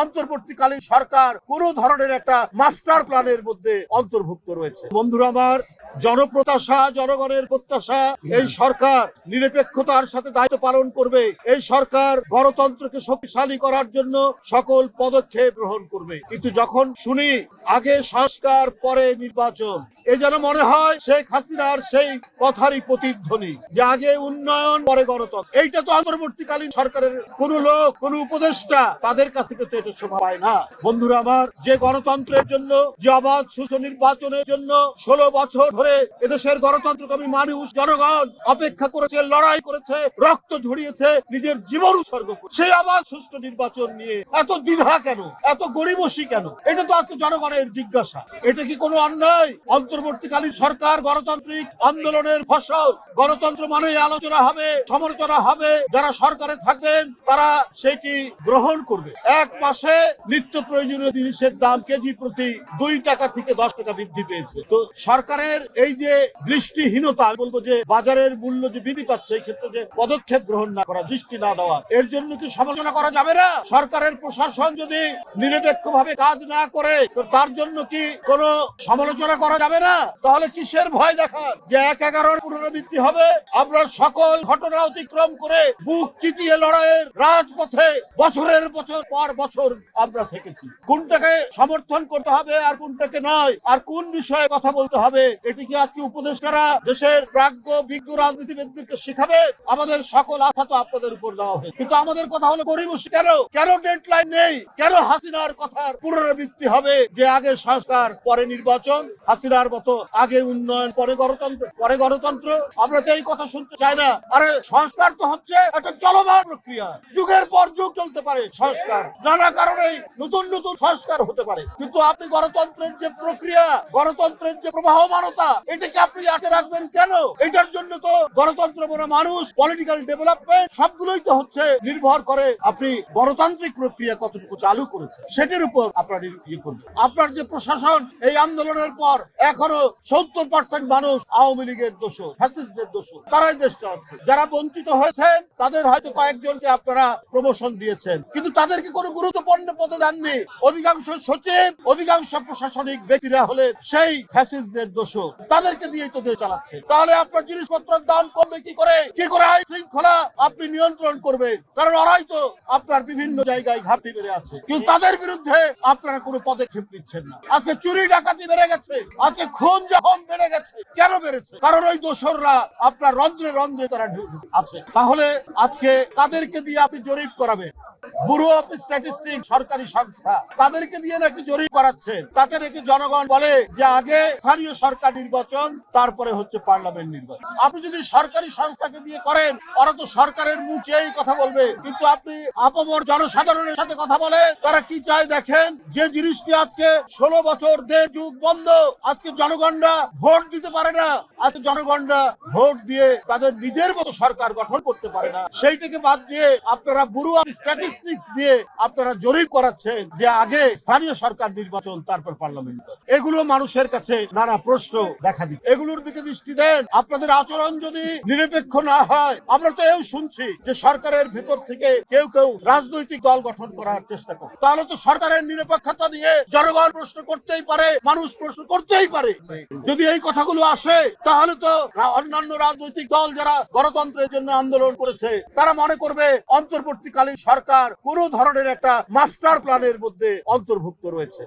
অন্তর্বর্তীকালীন সরকার কোন ধরনের একটা মাস্টার প্ল্যানের মধ্যে অন্তর্ভুক্ত রয়েছে। বন্ধুরা আমার, জনপ্রত্যাশা, জনগণের প্রত্যাশা, এই সরকার নিরপেক্ষতার সাথে দায়িত্ব পালন করবে। এই সরকার গণতন্ত্রকে শক্তিশালী করার জন্য সকল পদক্ষেপ গ্রহণ করবে। কিন্তু যখন শুনি, আগে সংস্কার, পরে নির্বাচন, এ যেন মনে হয় শেখ হাসিনার সেই কথারই প্রতিধ্বনি যে আগে উন্নয়ন, পরে গণতন্ত্র। এইটা তো অন্তর্বর্তীকালীন সরকারের কোন লোক, কোন উপদেষ্টা তাদের কাছ থেকে তো শোভা পায় না। বন্ধুরা আমার, যে গণতন্ত্রের জন্য, যে অবাধ সুষ্ঠু নির্বাচনের জন্য ষোলো বছর ধরে এদেশের গণতন্ত্রকামী মানুষ জনগণ অপেক্ষা করেছে, লড়াই করেছে, রক্ত ঝরিয়েছে, নিজের জীবন উৎসর্গ সেই অবাধ সুষ্ঠু নির্বাচন নিয়ে এত দ্বিধা কেন? এত গরিবসী কেন? এটা তো আজকে জনগণের জিজ্ঞাসা। এটা কি কোনো অন্যায়? অন্তর্বর্তীকালীন সরকার গণতান্ত্রিক আন্দোলনের ফসল। গণতন্ত্র মানে আলোচনা হবে, সমালোচনা হবে। যারা সরকারে থাকবেন, তারা সেটি গ্রহণ করবে। এক মাসে নিত্য প্রয়োজনীয় জিনিসের দাম কেজি প্রতি দুই টাকা থেকে দশ টাকা বৃদ্ধি পেয়েছে। তো সরকারের এই যে দৃষ্টিহীনতা বলব যে বাজারের মূল্য যে বৃদ্ধি পাচ্ছে, এই ক্ষেত্রে যে পদক্ষেপ গ্রহণ না করা, দৃষ্টি না দেওয়া, এর জন্য কি সমালোচনা করা যাবে না? সরকারের প্রশাসন যদি নিরপেক্ষ ভাবে কাজ না করে তার জন্য কি কোনো সমালোচনা করা যাবে না? তাহলে কিসের ভয় দেখা? যে এক এগারোর পুনরাবৃত্তি হবে, আমরা সকল ঘটনা অতিক্রম করে বুক চিতিয়ে লড়াইয়ের রাজপথে বছরের বছর পর বছর আমরা থেকেছি। কোনটাকে সমর্থন করতে হবে আর কোনটাকে নয়, আর কোন বিষয়ে কথা বলতে হবে, এটি কি আজকে উপদেষ্টারা দেশের প্রাজ্ঞ, বিজ্ঞ রাজনীতিবিদদেরকে শিখাবে? আমাদের সকল আশা তো আপনাদের উপর দেওয়া হয়েছে। কিন্তু আমাদের কথা হলো গরিব কেন? কেন ডেডলাইন নেই? কেন হাসিনার কথার পুনরাবৃত্তি হবে যে আগে সংস্কার, পরে নির্বাচন? হাসিনার মতো আগে উন্নয়ন, পরে গণতন্ত্র পরে গণতন্ত্র? আমরা তো এই কথা শুনতে চাই না। আরে সংস্কার তো হচ্ছে একটা চলমান প্রক্রিয়া। যুগের পর যুগ চলতে পারে সংস্কার। নানা কারণেই নতুন নতুন সংস্কার হতে পারে। কিন্তু আপনি গণতন্ত্রের যে প্রক্রিয়া, গণতন্ত্রের যে প্রবাহমানতা, এটাকে আপনি আটকে রাখবেন কেন? এটার জন্য তো গণতন্ত্র বড় মানুষ পলিটিক্যাল ডেভেলপমেন্ট সবগুলোই তো হচ্ছে নির্ভর করে আপনি গণতান্ত্রিক প্রক্রিয়া কতটুকু চালু করেছে সেটির উপর আপনার ইয়ে করবেন। আপনার যে প্রশাসন, এই আন্দোলনের পর এখনও সত্তর পার্সেন্ট মানুষ আওয়ামী লীগের দোষ ফ্যাসিস্টদের দোষ তারাই দেশ চালাচ্ছে। যারা বঞ্চিত হয়েছেন, তাদের হয়তো কয়েকজনকে আপনারা প্রমোশন দিয়েছেন। কিন্তু তাদেরকে কোনো গুরুত্বপূর্ণ পদে দেননি অধিকাংশ সচিব অধিকাংশ প্রশাসনিক ব্যক্তিরা হলেন সেই ফ্যাসিস্টদের দোষ তাদেরকে দিয়েই তো দেশ চালাচ্ছে। তাহলে আপনার জিনিসপত্রের দাম কমবে কি করে? কি করে আইন শৃঙ্খলা আপনি নিয়ন্ত্রণ করবেন? কারণ ওরাই তো আপনার বিভিন্ন জায়গায় ঘাটতি বেড়ে আছে। কিন্তু তাদের বিরুদ্ধে আপনারা কোনো পদক্ষেপ নিচ্ছেন না। আজকে চুরি, ডাকাতি বেড়ে গেছে। আজকে খুন যখন বেড়ে গেছে। কেন বেড়েছে? কারণ ওই দোসররা আপনার রন্ধ্রে রন্ধ্রে তারা আছে। তাহলে আজকে তাদেরকে দিয়ে আপনি জরিপ করাবেন। ব্যুরো অফ স্ট্যাটিস্টিক সরকারি সংস্থা। তাদেরকে দিয়ে নাকি জরিপ তাতে নাকি জনগণ বলে যে আগে স্থানীয় সরকার নির্বাচন, তারপরে হচ্ছে পার্লামেন্ট নির্বাচন। আপনি যদি সরকারি সংস্থাকে দিয়ে করেন, ওরা তো সরকারের কথা বলবে। কিন্তু আপনি আপমর জনসাধারণের সাথে কথা বলে, তারা কি চায় দেখেন? যে জিনিসটি আজকে ষোলো বছর দেড় যুগ বন্ধ, আজকে জনগণরা ভোট দিতে পারে না। আজকে জনগণরা ভোট দিয়ে তাদের নিজের মতো সরকার গঠন করতে পারে না। সেইটাকে বাদ দিয়ে আপনারা বুড়ো স্ট্যাটিস্টিক্স দিয়ে আপনারা জরিপ করাচ্ছেন যে আগে স্থানীয় সরকার নির্বাচন, তারপর পার্লামেন্ট। এগুলো মানুষের কাছে নানা প্রশ্ন দেখা দিচ্ছে। এগুলোর দিকে দৃষ্টি দেন। আপনাদের আচরণ যদি নিরপেক্ষ না হয়, আমরা তো এও শুনছি যে সরকারের ভেতর থেকে কেউ কেউ রাজনৈতিক দল গঠন করার চেষ্টা করে তাহলে তো সরকারের নিরপেক্ষতা নিয়ে জনগণ প্রশ্ন করতেই পারে, মানুষ প্রশ্ন করতেই পারে। যদি এই কথাগুলো আসে, তাহলে তো অন্যান্য রাজনৈতিক দল যারা গণতন্ত্রের জন্য আন্দোলন করেছে, তারা মনে করবে, অন্তর্বর্তীকালীন সরকার কোন ধরনের একটা মাস্টার প্ল্যানের মধ্যে অন্তর্ভুক্ত রয়েছে।